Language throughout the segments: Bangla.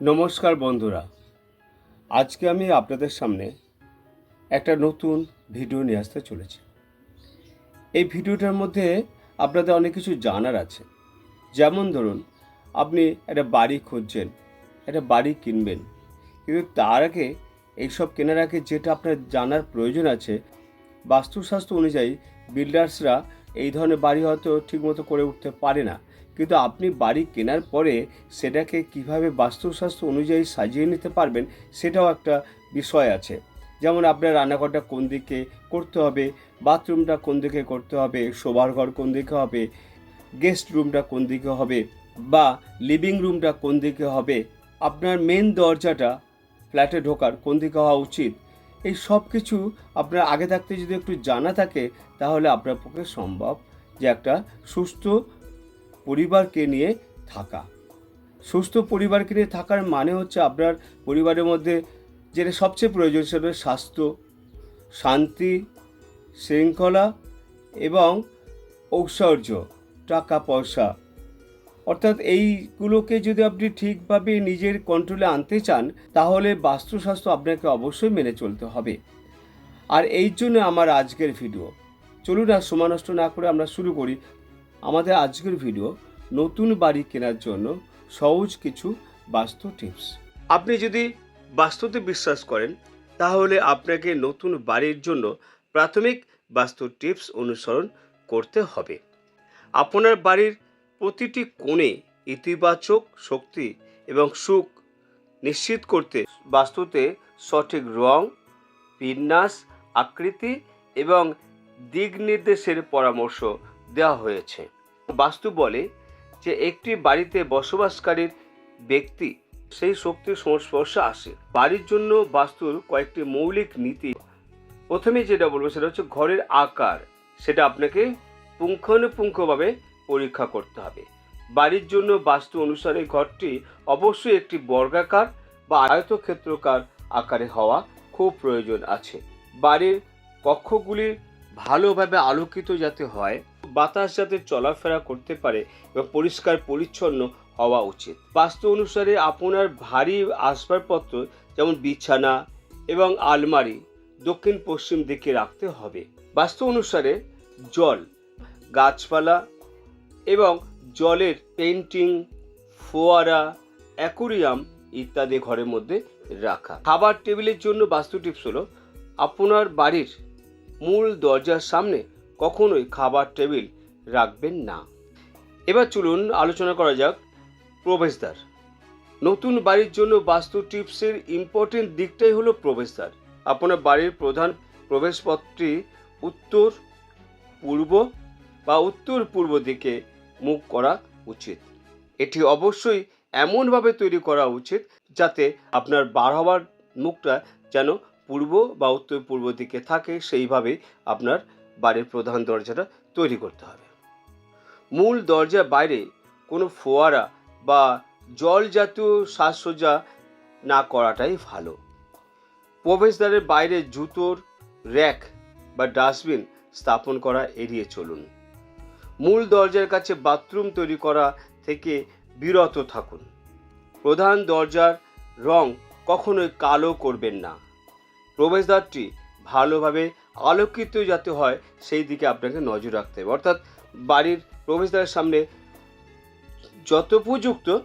নমস্কার বন্ধুরা। আজকে আমি আপনাদের সামনে একটা নতুন ভিডিও নিয়ে আসতে চলেছি। এই ভিডিওটার মধ্যে আপনাদের অনেক কিছু জানার আছে। যেমন ধরুন, আপনি একটা বাড়ি খুঁজছেন, একটা বাড়ি কিনবেন, কিন্তু তার আগে এইসব কেনার আগে যেটা আপনার জানার প্রয়োজন আছে বাস্তুশাস্ত্র অনুযায়ী বিল্ডার্সরা এই ধরনের বাড়ি হয়তো ঠিকমতো করে উঠতে পারে না। কিন্তু আপনি বাড়ি কেনার পরে সেটাকে কীভাবে বাস্তুশাস্ত্র অনুযায়ী সাজিয়ে নিতে পারবেন সেটাও একটা বিষয় আছে। যেমন আপনার রান্নাঘরটা কোন দিকে করতে হবে, বাথরুমটা কোন দিকে করতে হবে, শোবার ঘর কোন দিকে হবে, গেস্ট রুমটা কোন দিকে হবে বা লিভিং রুমটা কোন দিকে হবে, আপনার মেন দরজাটা ফ্ল্যাটে ঢোকার কোন দিকে হওয়া উচিত, এই সব কিছু আপনার আগে থাকতে যদি একটু জানা থাকে তাহলে আপনার পক্ষে সম্ভব যে একটা সুস্থ পরিবারকে নিয়ে থাকা। সুস্থ পরিবারকে নিয়ে থাকার মানে হচ্ছে আপনার পরিবারের মধ্যে যেটা সবচেয়ে প্রয়োজন সেটা স্বাস্থ্য, শান্তি, শৃঙ্খলা এবং ঐশ্বর্য টাকা পয়সা অর্থাৎ এইগুলোকে যদি আপনি ঠিকভাবে নিজের কন্ট্রোলে আনতে চান, তাহলে বাস্তুশাস্ত্র আপনাকে অবশ্যই মেনে চলতে হবে। আর এই জন্য আমার আজকের ভিডিও চলুন আর সময় নষ্ট না করে আমরা শুরু করি। আমাদের আজকের ভিডিও নতুন বাড়ি কেনার জন্য সহজ কিছু বাস্তু টিপস। আপনি যদি বাস্তুতে বিশ্বাস করেন, তাহলে আপনাকে নতুন বাড়ির জন্য প্রাথমিক বাস্তু টিপস অনুসরণ করতে হবে। আপনার বাড়ির প্রতিটি কোণে ইতিবাচক শক্তি এবং সুখ নিশ্চিত করতে বাস্তুতে সঠিক রং, বিন্যাস, আকৃতি এবং দিক নির্দেশের পরামর্শ দেওয়া হয়েছে। বাস্তু বলে যে একটি বাড়িতে বসবাসকারীর ব্যক্তি, সেই শক্তির সংস্পর্শে আসে। বাড়ির জন্য বাস্তুর কয়েকটি মৌলিক নীতি। প্রথমে যেটা বলব সেটা হচ্ছে ঘরের আকার। সেটা আপনাকে পুঙ্খানুপুঙ্খভাবে পরীক্ষা করতে হবে। বাড়ির জন্য বাস্তু অনুসারে ঘরটি অবশ্যই একটি বর্গাকার বা আয়তক্ষেত্রকার আকারে হওয়া খুব প্রয়োজন আছে। বাড়ির কক্ষগুলির ভালোভাবে আলোকিত যাতে হয় বাতাস যাতে চলাফেরা করতে পারে এবং পরিষ্কার পরিচ্ছন্ন হওয়া উচিত। বাস্তু অনুসারে আপনার ভারী আসবাবপত্র যেমন বিছানা এবং আলমারি দক্ষিণ পশ্চিম দিকে রাখতে হবে। বাস্তু অনুসারে জল, গাছপালা এবং জলের পেন্টিং ফোয়ারা, অ্যাকুরিয়াম ইত্যাদি ঘরের মধ্যে রাখা। খাবার টেবিলের জন্য বাস্তু টিপস হলো, আপনার বাড়ির মূল দরজার সামনে কখনোই খাবার টেবিল রাখবেন না। এবার চলুন আলোচনা করা যাক প্রবেশদ্বার। নতুন বাড়ির জন্য বাস্তু টিপসের ইম্পর্টেন্ট দিকটাই হলো প্রবেশদ্বার। আপনার বাড়ির প্রধান প্রবেশপথটি উত্তর, পূর্ব বা উত্তর পূর্ব দিকে মুখ করা উচিত। এটি অবশ্যই এমনভাবে তৈরি করা উচিত যাতে আপনার বার হওয়ার মুখটা যেন পূর্ব বা উত্তর পূর্ব দিকে থাকে, সেইভাবেই আপনার বাড়ির প্রধান দরজাটা তৈরি করতে হবে। মূল দরজার বাইরে কোনো ফোয়ারা বা জল জাতীয় সাজসজ্জা না করাটাই ভালো। প্রবেশদ্বারের বাইরে জুতোর র্যাক বা ডাস্টবিন স্থাপন করা এড়িয়ে চলুন। মূল দরজার কাছে বাথরুম তৈরি করা থেকে বিরত থাকুন। প্রধান দরজার রং কখনোই কালো করবেন না। প্রবেশদ্বারটি ভালোভাবে আলোকিত যাতে হয়, সেই দিকে আপনাকে নজর রাখতে হবে। অর্থাৎ বাড়ির প্রবেশদ্বারের সামনে যথোপযুক্ত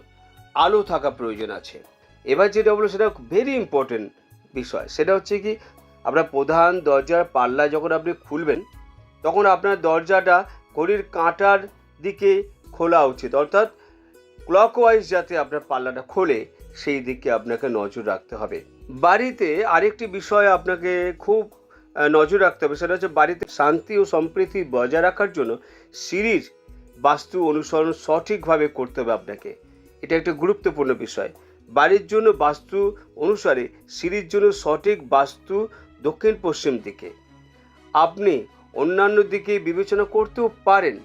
আলো থাকা প্রয়োজন আছে। এবার যেটা বলো সেটা ভেরি ইম্পর্টেন্ট বিষয়। সেটা হচ্ছে কি, আপনার প্রধান দরজার পাল্লা যখন আপনি খুলবেন, তখন আপনার দরজাটা ঘড়ির কাঁটার দিকে খোলা উচিত। অর্থাৎ ক্লকওয়াইজ যাতে আপনার পাল্লাটা খোলে, সেই দিকে আপনাকে নজর রাখতে হবে। বাড়িতে আরেকটি বিষয় আপনাকে খুব নজর রাখতে হবে। সেটা হচ্ছে বাড়িতে শান্তি ও সম্প্রীতি বজায় রাখার জন্য সিঁড়ির বাস্তু অনুসরণ সঠিকভাবে করতে হবে আপনাকে। এটা একটা গুরুত্বপূর্ণ বিষয়। বাড়ির জন্য বাস্তু অনুসারে সিঁড়ির জন্য সঠিক বাস্তু দক্ষিণ পশ্চিম দিকে। আপনি অন্যান্য দিকে বিবেচনা করতেও পারেন।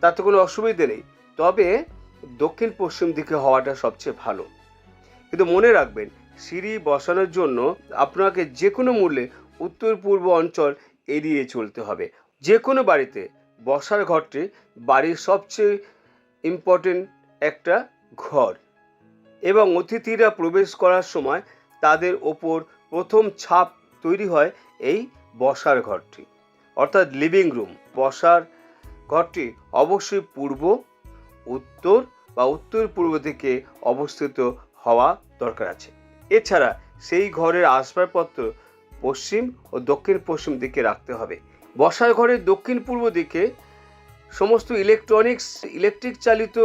তাতে কোনো অসুবিধে নেই। তবে দক্ষিণ পশ্চিম দিকে হওয়াটা সবচেয়ে ভালো। কিন্তু মনে রাখবেন, সিঁড়ি বসানোর জন্য আপনাকে যে কোনো মূল্যে উত্তর পূর্ব অঞ্চল এড়িয়ে চলতে হবে। যে কোনো বাড়িতে বসার ঘরটি বাড়ির সবচেয়ে ইম্পর্টেন্ট একটা ঘর এবং অতিথিরা প্রবেশ করার সময় তাদের ওপর প্রথম ছাপ তৈরি হয় এই বসার ঘরটি। অর্থাৎ লিভিং রুম বসার ঘরটি অবশ্যই পূর্ব, উত্তর বা উত্তর পূর্ব দিকে অবস্থিত হওয়া দরকার আছে। এছাড়া সেই ঘরের আসবাবপত্র পশ্চিম ও দক্ষিণ পশ্চিম দিকে রাখতে হবে। বসার ঘরের দক্ষিণ পূর্ব দিকে সমস্ত ইলেকট্রনিক্স ইলেকট্রিক চালিত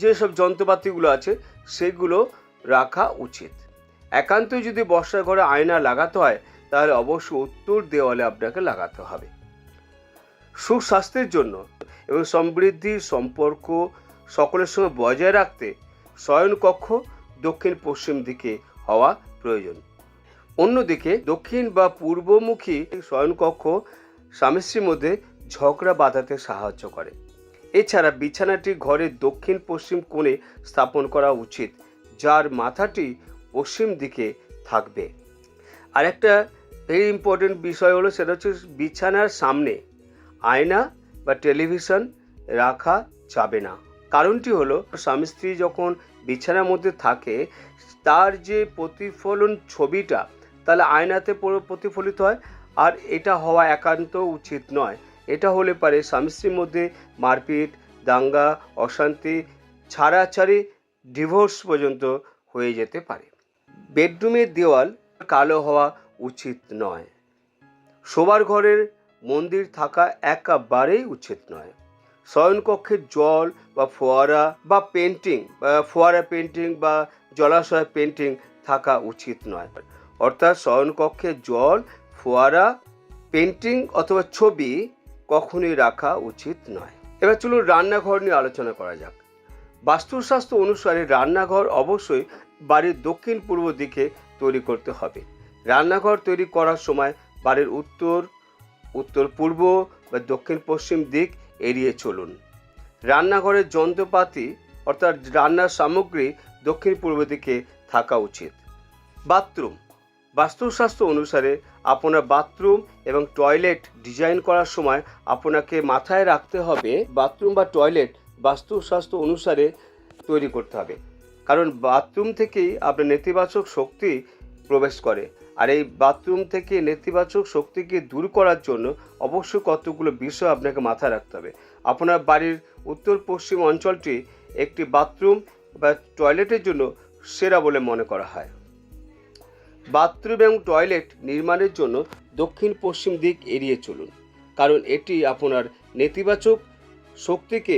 যেসব যন্ত্রপাতিগুলো আছে, সেগুলো রাখা উচিত। একান্তই যদি বসার ঘরে আয়না লাগাতে হয়, তাহলে অবশ্যই উত্তর দেওয়ালে আপনাকে লাগাতে হবে। সুস্বাস্থ্যের জন্য এবং সমৃদ্ধির সম্পর্ক সকলের সঙ্গে বজায় রাখতে শয়নকক্ষ দক্ষিণ পশ্চিম দিকে হওয়া প্রয়োজন। অন্যদিকে দক্ষিণ বা পূর্বমুখী শয়নকক্ষ স্বামী স্ত্রীর মধ্যে ঝগড়া বাঁধাতে সাহায্য করে। এছাড়া বিছানাটি ঘরের দক্ষিণ পশ্চিম কোণে স্থাপন করা উচিত, যার মাথাটি পশ্চিম দিকে থাকবে। আর একটা ভেরি ইম্পর্টেন্ট বিষয় হলো, সেটা হচ্ছে বিছানার সামনে আয়না বা টেলিভিশন রাখা যাবে না। কারণটি হলো, স্বামী স্ত্রী যখন বিছানার মধ্যে থাকে, তার যে প্রতিফলন ছবিটা তাহলে আয়নাতে প্রতিফলিত হয় আর এটা হওয়া একান্ত উচিত নয়। এটা হলে পারে স্বামী স্ত্রীর মধ্যে মারপিট, দাঙ্গা, অশান্তি, ছাড়াছাড়ি, ডিভোর্স পর্যন্ত হয়ে যেতে পারে। বেডরুমের দেওয়াল কালো হওয়া উচিত নয়। শোবার ঘরের মন্দির থাকা একেবারেই উচিত নয়। শয়নকক্ষের জল বা ফোয়ারা বা পেন্টিং ফোয়ারা পেন্টিং বা জলাশয় পেন্টিং থাকা উচিত নয়। অর্থাৎ শয়নকক্ষে জল, ফোয়ারা, পেন্টিং অথবা ছবি কখনোই রাখা উচিত নয়। এবার চলুন রান্নাঘর নিয়ে আলোচনা করা যাক। বাস্তুশাস্ত্র অনুসারে রান্নাঘর অবশ্যই বাড়ির দক্ষিণ পূর্ব দিকে তৈরি করতে হবে। রান্নাঘর তৈরি করার সময় বাড়ির উত্তর উত্তর পূর্ব বা দক্ষিণ পশ্চিম দিক এড়িয়ে চলুন। রান্নাঘরের যন্ত্রপাতি অর্থাৎ রান্নার সামগ্রী দক্ষিণ পূর্ব দিকে থাকা উচিত। বাথরুম বাস্তুশাস্ত্র অনুসারে আপনার বাথরুম এবং টয়লেট ডিজাইন করার সময় আপনাকে মাথায় রাখতে হবে বাথরুম বা টয়লেট বাস্তুশাস্ত্র অনুসারে তৈরি করতে হবে। কারণ বাথরুম থেকেই আপনার নেতিবাচক শক্তি প্রবেশ করে। আর এই বাথরুম থেকে নেতিবাচক শক্তিকে দূর করার জন্য অবশ্যই কতগুলো বিষয় আপনাকে মাথায় রাখতে হবে। আপনার বাড়ির উত্তর পশ্চিম অঞ্চলটি একটি বাথরুম বা টয়লেটের জন্য সেরা বলে মনে করা হয়। বাথরুম এবং টয়লেট নির্মাণের জন্য দক্ষিণ পশ্চিম দিক এড়িয়ে চলুন, কারণ এটি আপনার নেতিবাচক শক্তিকে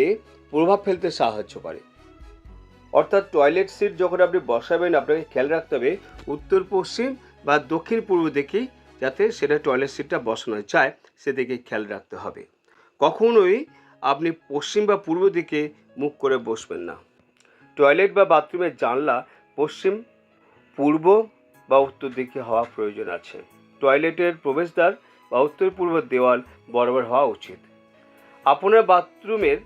প্রভাব ফেলতে সাহায্য করে। অর্থাৎ টয়লেট সিট যখন আপনি বসাবেন, আপনাকে খেয়াল রাখতে হবে, উত্তর পশ্চিম বা দক্ষিণ পূর্ব দিকেই যাতে সেটা টয়লেট সিটটা বসানো যায়, সেদিকে খেয়াল রাখতে হবে। কখনোই আপনি পশ্চিম বা পূর্ব দিকে মুখ করে বসবেন না। টয়লেট বা বাথরুমের জানলা পশ্চিম, পূর্ব বা উত্তর দিকে হওয়া প্রয়োজন আছে। টয়লেটের প্রবেশদ্বার বা উত্তর পূর্ব দেওয়াল বরাবর হওয়া উচিত। আপনার বাথরুমের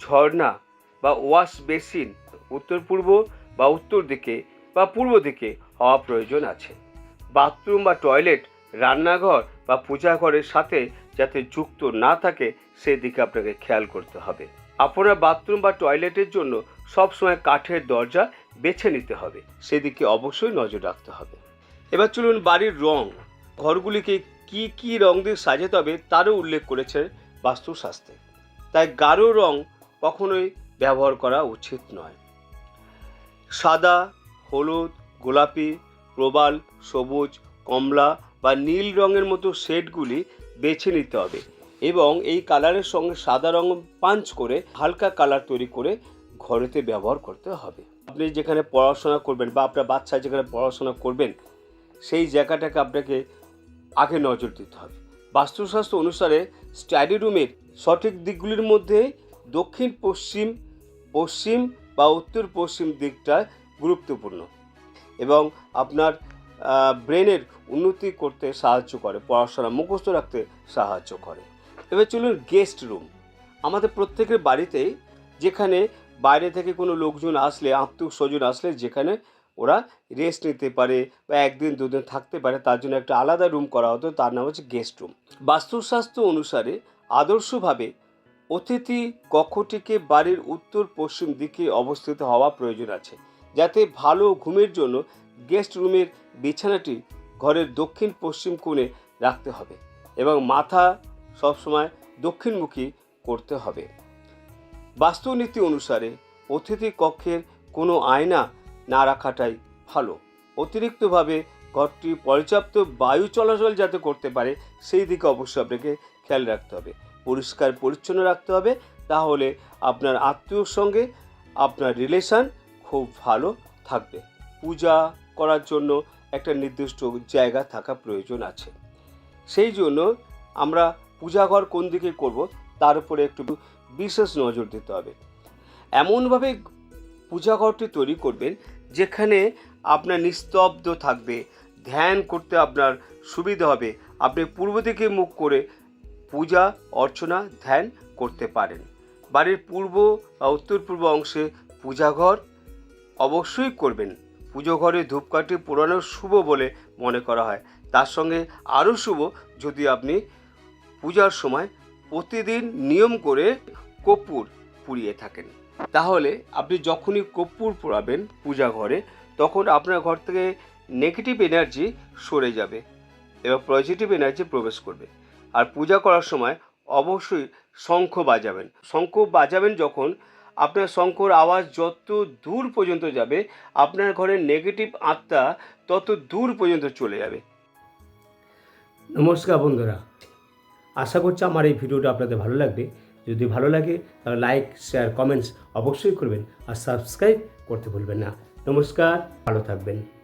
ঝর্ণা বা ওয়াশ বেসিন উত্তর পূর্ব বা উত্তর দিকে বা পূর্ব দিকে হওয়া প্রয়োজন আছে। বাথরুম বা টয়লেট, রান্নাঘর বা পূজাঘরের সাথে যাতে যুক্ত না থাকে, সেদিকে আপনাকে খেয়াল করতে হবে। আপনার বাথরুম বা টয়লেটের জন্য সবসময় কাঠের দরজা বেছে নিতে হবে। সেদিকে অবশ্যই নজর রাখতে হবে। এবার চলুন বাড়ির রং। ঘরগুলিকে কি কি রং দিয়ে সাজাতে হবে তারও উল্লেখ করেছে বাস্তুশাস্ত্রে। তাই গাঢ় রং কখনোই ব্যবহার করা উচিত নয়। সাদা, হলুদ, গোলাপি, প্রবাল, সবুজ, কমলা বা নীল রঙের মতো শেডগুলি বেছে নিতে হবে এবং এই কালারের সঙ্গে সাদা রং পাঞ্চ করে হালকা কালার তৈরি করে ঘরেতে ব্যবহার করতে হবে। আপনি যেখানে পড়াশোনা করবেন বা আপনার বাচ্চা যেখানে পড়াশোনা করবেন সেই জায়গাটাকে আপনাকে আগে নজর দিতে হবে। বাস্তুশাস্ত্র অনুসারে স্টাডি রুমের সঠিক দিকগুলির মধ্যে দক্ষিণ, পশ্চিম পশ্চিম বা উত্তর পশ্চিম দিকটা গুরুত্বপূর্ণ এবং আপনার ব্রেনের উন্নতি করতে সাহায্য করে, পড়াশোনা মুখস্থ রাখতে সাহায্য করে। এবার চলুন গেস্ট রুম। আমাদের প্রত্যেকের বাড়িতেই যেখানে বাইরে থেকে কোনো লোকজন আসলে, আত্মীয় স্বজন আসলে যেখানে ওরা রেস্ট নিতে পারে বা একদিন দুদিন থাকতে পারে, তার জন্য একটা আলাদা রুম করা হতো, তার নাম হচ্ছে গেস্ট রুম বাস্তুশাস্ত্র অনুসারে আদর্শভাবে অতিথি কক্ষটিকে বাড়ির উত্তর পশ্চিম দিকে অবস্থিত হওয়া প্রয়োজন আছে, যাতে ভালো ঘুমের জন্য গেস্ট রুমের বিছানাটি ঘরের দক্ষিণ পশ্চিম কোণে রাখতে হবে এবং মাথা সবসময় দক্ষিণমুখী করতে হবে। বাস্তুনীতি অনুসারে অতিথি কক্ষের কোনো আয়না না রাখাটাই ভালো। অতিরিক্তভাবে ঘরটি পর্যাপ্ত বায়ু চলাচল যাতে করতে পারে, সেই দিকে অবশ্যই আপনাকে খেয়াল রাখতে হবে। পরিষ্কার, পরিচ্ছন্ন রাখতে হবে, তাহলে আপনার আত্মীয়র সঙ্গে আপনার রিলেশন খুব ভালো থাকবে। পূজা করার জন্য একটা নির্দিষ্ট জায়গা থাকা প্রয়োজন আছে। সেই জন্য আমরা পূজাঘর কোন দিকে করব, তার উপরে একটু বিশেষ নজর দিতে হবে। এমনভাবে পূজাঘরটি তৈরি করবেন যেখানে আপনার নিস্তব্ধ থাকবে। ধ্যান করতে আপনার সুবিধা হবে। আপনি পূর্ব দিকে মুখ করে পূজা, অর্চনা, ধ্যান করতে পারেন। বাড়ির পূর্ব বা উত্তর পূর্ব অংশে পূজাঘর অবশ্যই করবেন। পুজো ঘরে ধূপকাঠি পোড়ানো শুভ বলে মনে করা হয়। তার সঙ্গে আরও শুভ, যদি আপনি পূজার সময় প্রতিদিন নিয়ম করে কর্পূর পুড়িয়ে থাকেন। তাহলে আপনি যখনই কর্পূর পোড়াবেন পূজা ঘরে, তখন আপনার ঘর থেকে নেগেটিভ এনার্জি সরে যাবে এবং পজিটিভ এনার্জি প্রবেশ করবে। আর পূজা করার সময় অবশ্যই শঙ্খ বাজাবেন। শঙ্খ বাজাবেন যখন আপনার শঙ্খর আওয়াজ যত দূর পর্যন্ত যাবে, আপনার ঘরের নেগেটিভ আত্মা তত দূর পর্যন্ত চলে যাবে। নমস্কার বন্ধুরা। আশা করছি আমার এই ভিডিওটা আপনাদের ভালো লাগবে। যদি ভালো লাগে, তাহলে লাইক শেয়ার কমেন্টস অবশ্যই করবেন আর সাবস্ক্রাইব করতে ভুলবেন না। নমস্কার, ভালো থাকবেন।